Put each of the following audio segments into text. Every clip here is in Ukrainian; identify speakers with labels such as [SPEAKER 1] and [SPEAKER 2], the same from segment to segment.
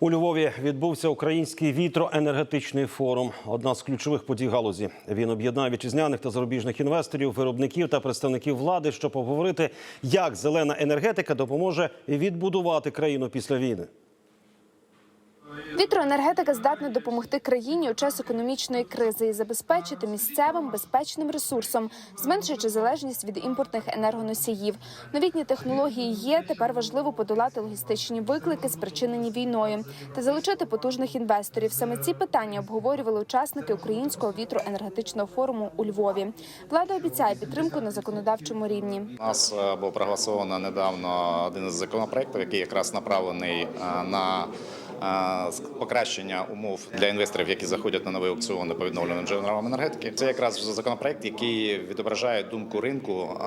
[SPEAKER 1] У Львові відбувся український вітроенергетичний форум. Одна з ключових подій галузі. Він об'єднає вітчизняних та зарубіжних інвесторів, виробників та представників влади, щоб обговорити, як зелена енергетика допоможе відбудувати країну після війни.
[SPEAKER 2] Вітроенергетика здатна допомогти країні у час економічної кризи і забезпечити місцевим безпечним ресурсом, зменшуючи залежність від імпортних енергоносіїв. Новітні технології є. Тепер важливо подолати логістичні виклики, спричинені війною, та залучити потужних інвесторів. Саме ці питання обговорювали учасники українського вітроенергетичного форуму у Львові. Влада обіцяє підтримку на законодавчому рівні.
[SPEAKER 3] У нас е, був проголосовано недавно один із законопроєктів, який якраз направлений е, на покращення умов для інвесторів, які заходять на нові аукціони по відновленим джерелам енергетики. Це якраз законопроект, який відображає думку ринку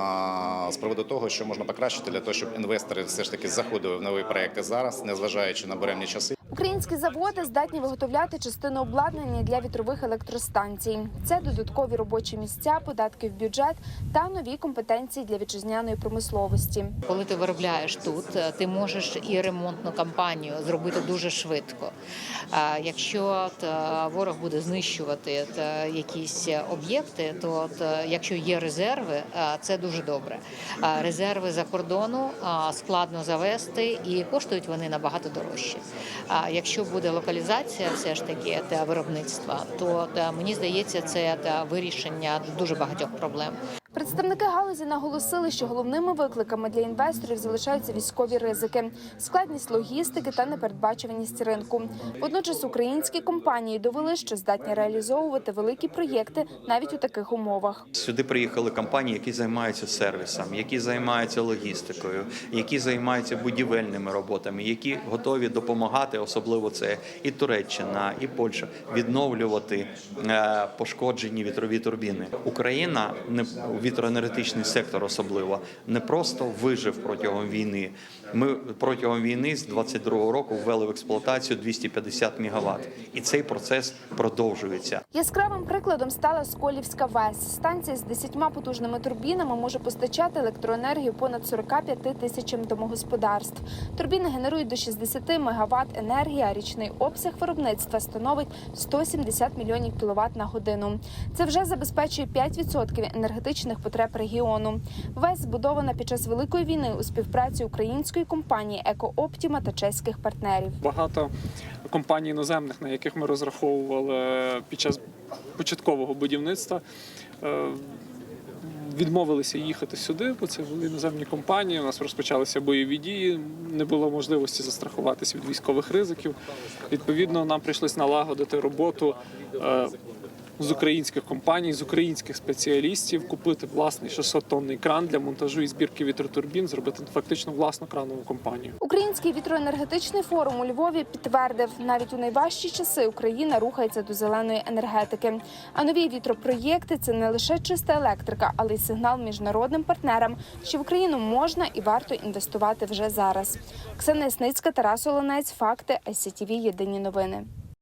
[SPEAKER 3] з приводу того, що можна покращити для того, щоб інвестори все ж таки заходили в нові проекти зараз, незважаючи на буремні часи.
[SPEAKER 2] Українські заводи здатні виготовляти частину обладнання для вітрових електростанцій. Це додаткові робочі місця, податки в бюджет та нові компетенції для вітчизняної промисловості.
[SPEAKER 4] Коли ти виробляєш тут, е, ти можеш і ремонтну кампанію зробити дуже швидко. Якщо е, ворог буде знищувати е, якісь об'єкти, то е, якщо є резерви, е, це дуже добре. Резерви за кордону складно завести і коштують вони набагато дорожче. Якщо буде локалізація, все ж таки та виробництва, то мені здається, це та, вирішення дуже багатьох проблем.
[SPEAKER 2] Представники галузі наголосили, що головними викликами для інвесторів залишаються військові ризики, складність логістики та непередбачуваність ринку. Водночас українські компанії довели, що здатні реалізовувати великі проєкти навіть у таких умовах.
[SPEAKER 5] Сюди приїхали компанії, які займаються сервісом, які займаються логістикою, які займаються будівельними роботами, які готові допомагати, особливо це і Туреччина, і Польща, відновлювати е, пошкоджені вітрові турбіни. Україна не вітроенергетичний сектор, особливо не просто вижив протягом війни. Ми протягом війни з 22-го року ввели в експлуатацію 250 мегаватт. і цей процес продовжується.
[SPEAKER 2] Яскравим прикладом стала Сколівська ВЕС. Станція з 10 потужними турбінами може постачати електроенергію понад 45 тисячам домогосподарств. Турбіни генерують до 60 МВт енергії, а річний обсяг виробництва становить 170 мільйонів кіловат на годину. Це вже забезпечує 5% енергетичних потреб регіону. ВЕС збудована під час великої війни у співпраці української компанії «Екооптіма» та чеських партнерів.
[SPEAKER 6] багато компаній іноземних, на яких ми розраховували під час початкового будівництва. е, Відмовилися їхати сюди, бо це були іноземні компанії. У нас розпочалися бойові дії, не було можливості застрахуватися від військових ризиків. Відповідно, нам прийшлось налагодити роботу е, з українських компаній, з українських спеціалістів, купити власний 600-тонний кран для монтажу і збірки вітротурбін, зробити фактично власну кранову компанію.
[SPEAKER 2] Український вітроенергетичний форум у Львові підтвердив, навіть у найважчі часи Україна рухається до зеленої енергетики. А нові вітропроєкти це не лише чиста електрика, але й сигнал міжнародним партнерам, що в Україну можна і варто інвестувати вже зараз. Оксана Ясницька, Тарас Олонець, факти ICTV, Єдині новини.